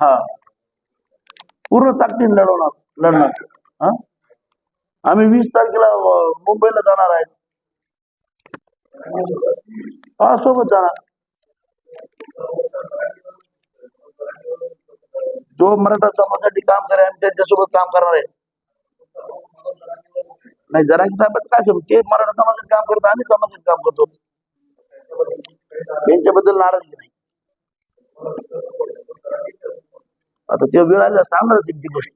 हा. पूर्ण ताकदीन लढवणार लढणार. हा? आम्ही वीस तारखेला मुंबईला जाणार आहेत. हा सोबत जाणार. जो मराठा समाजासाठी काम करेल आम्ही त्यांच्यासोबत काम करणार आहे. नाही जरांगी साहेब काय ते मराठा समाजात काम करतो आम्ही समाजात काम करतो. त्यांच्याबद्दल नाराजगी नाही. आता ते वेळ आल्या सांगणार तुमची गोष्ट.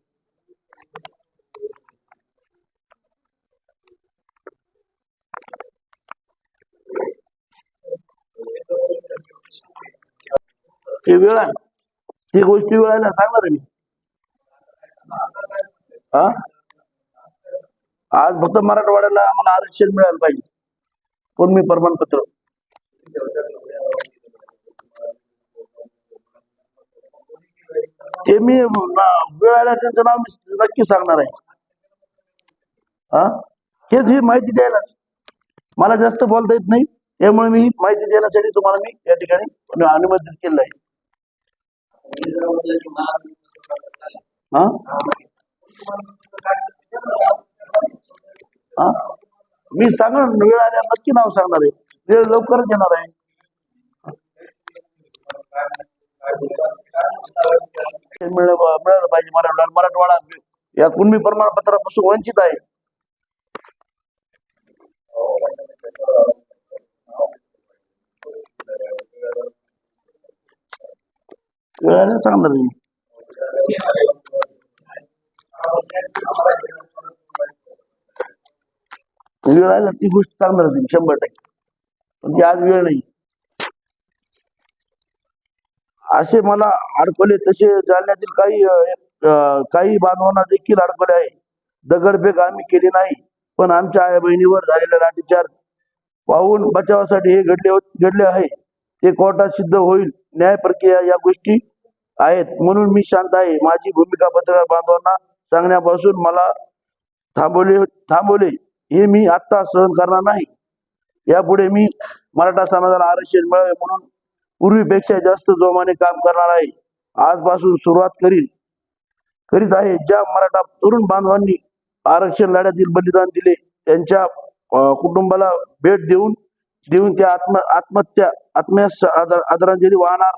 ते वेळ आहे ती गोष्टी वेळ आल्या सांगणार मी. हा? आज फक्त मराठवाड्याला आम्हाला आरक्षण मिळालं पाहिजे. पण मी प्रमाणपत्र? ते मी न- वेळ आल्या त्यांचं नाव मी नक्की सांगणार आहे. हा? हेच ही माहिती द्यायला. मला जास्त बोलता येत नाही. त्यामुळे मी माहिती देण्यासाठी तुम्हाला मी या ठिकाणी अनुमोदित केलं आहे हा? हा? मी सांगणार वेळ आल्या नक्की नाव सांगणार आहे. वेळ लवकरच येणार आहे ते मिळलं मिळालं पाहिजे मराठवाडा मराठवाडा या कुणबी प्रमाणपत्रापासून वंचित आहे. वेळ सांगणार मी. वेळ आला ती गोष्ट सांगणार तुम्ही शंभर टक्के. पण ती आज वेळ नाही. असे मला अडकवले. तसे जालन्यातील काही काही बांधवांना देखील अडकवले आहे. दगडफेक आम्ही केली नाही पण आमच्या आई बहिणीवर झालेला लाठीचार्ज पाहून बचावासाठी हे घडले घडले आहे. ते कोर्टात सिद्ध होईल. न्याय प्रक्रिया या गोष्टी आहेत. म्हणून मी शांत आहे. माझी भूमिका पत्रकार बांधवांना सांगण्यापासून मला थांबवले थांबवले. हे मी आत्ता सहन करणार नाही. यापुढे मी मराठा समाजाला आरक्षण मिळावे म्हणून पूर्वीपेक्षा जास्त जोमाने काम करणार आहे. आजपासून सुरुवात करील करीत आहे. ज्या मराठा तरुण बांधवांनी आरक्षण लढ्यातील बलिदान दिले त्यांच्या कुटुंबाला भेट देऊन देऊन त्या आत्म आत्महत्या आत्म्यास आदरांजली वाहणार.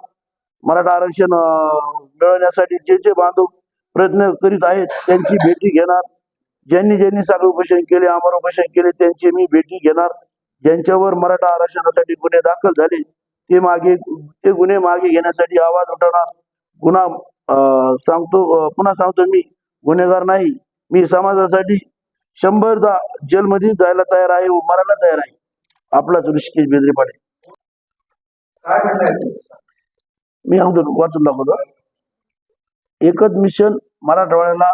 मराठा आरक्षण मिळवण्यासाठी जे जे बांधव प्रयत्न करीत आहेत त्यांची भेटी घेणार. ज्यांनी ज्यांनी साखर उपोषण केले अमर उपोषण केले त्यांची मी भेटी घेणार. ज्यांच्यावर मराठा आरक्षणासाठी गुन्हे दाखल झाले ते मागे ते गुन्हे मागे घेण्यासाठी आवाज उठवणार. गुन्हा सांगतो पुन्हा सांगतो मी गुन्हेगार नाही. मी समाजासाठी शंभरदा जेलमध्ये जायला तयार आहे व मरायला तयार आहे. आपलाच ऋषिकेश बेदरे पाटील काय म्हणताय तुम्ही? मी अगोदर वाचून दाखवतो. एकच मिशन मराठवाड्याला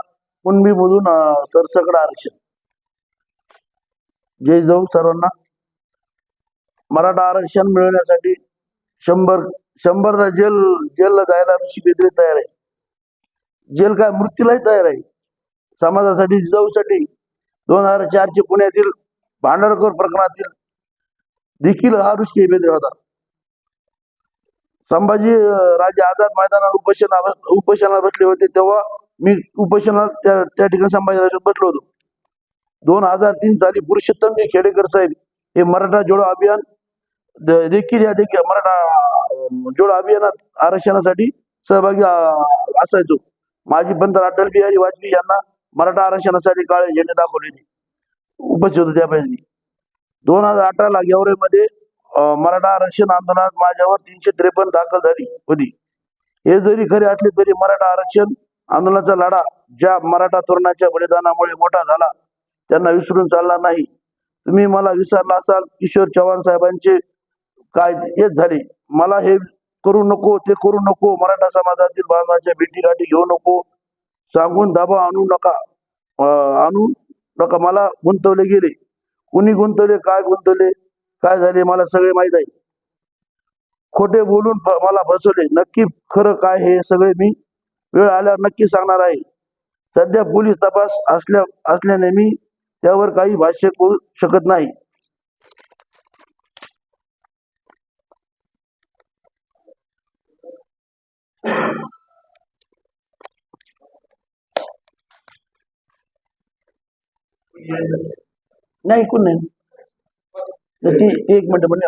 कुणबी मधून सरसकट आरक्षण. जय जाऊ सर्वांना. मराठा आरक्षण मिळवण्यासाठी शंभर शंभरदा जेल जेलला जायला आमची बेदरी तयार आहे. जेल काय मृत्यूलाही तयार आहे. समाजासाठी जिजाऊसाठी दोन हजार चारचे पुण्यातील भांडारकर प्रकरणातील देखील हा ऋषी बेदरे होता. संभाजी राजे आझाद मैदानात उपोषणा उपोषणाला बसले होते तेव्हा मी उपोषणाला त्या त्या ठिकाणी संभाजीराजे बसलो होतो. दोन हजार तीन साली पुरुषोत्तम जी खेडेकर साहेब हे मराठा जोडो अभियान देखील या देखील मराठा जोड अभियानात आरक्षणासाठी सहभागी असायचो. माजी पंतप्रधान अटल बिहारी वाजपेयी यांना मराठा आरक्षणासाठी काळे झेंडे दाखवले. उपस्थित होते त्यापैकी दोन हजार अठराला गेवरेमध्ये मराठा आरक्षण आंदोलनात माझ्यावर तीनशे त्रेपन्न दाखल झाली होती. हे जरी खरे असले तरी मराठा आरक्षण आंदोलनाचा लढा ज्या मराठा तरुणाच्या बलिदानामुळे मोठा झाला त्यांना विसरून चालला नाही. तुम्ही मला विसरला असाल किशोर चव्हाण साहेबांचे काय हेच झाले. मला हे करू नको ते करू नको. मराठा समाजातील बांधवांच्या भेटीगाठी घेऊ नको. सांगून दाबा आणू नका. आणू नका. मला गुंतवले गेले. कुणी गुंतवले काय गुंतवले काय झाले मला सगळे माहीत आहे. खोटे बोलून मला फसवले नक्की खरं काय हे सगळे मी वेळ आल्यावर नक्की सांगणार आहे. सध्या पोलीस तपास असल्या असल्याने मी त्यावर काही भाष्य करू शकत नाही. नाही कोण नाही तर ती ती एक मिनिट पण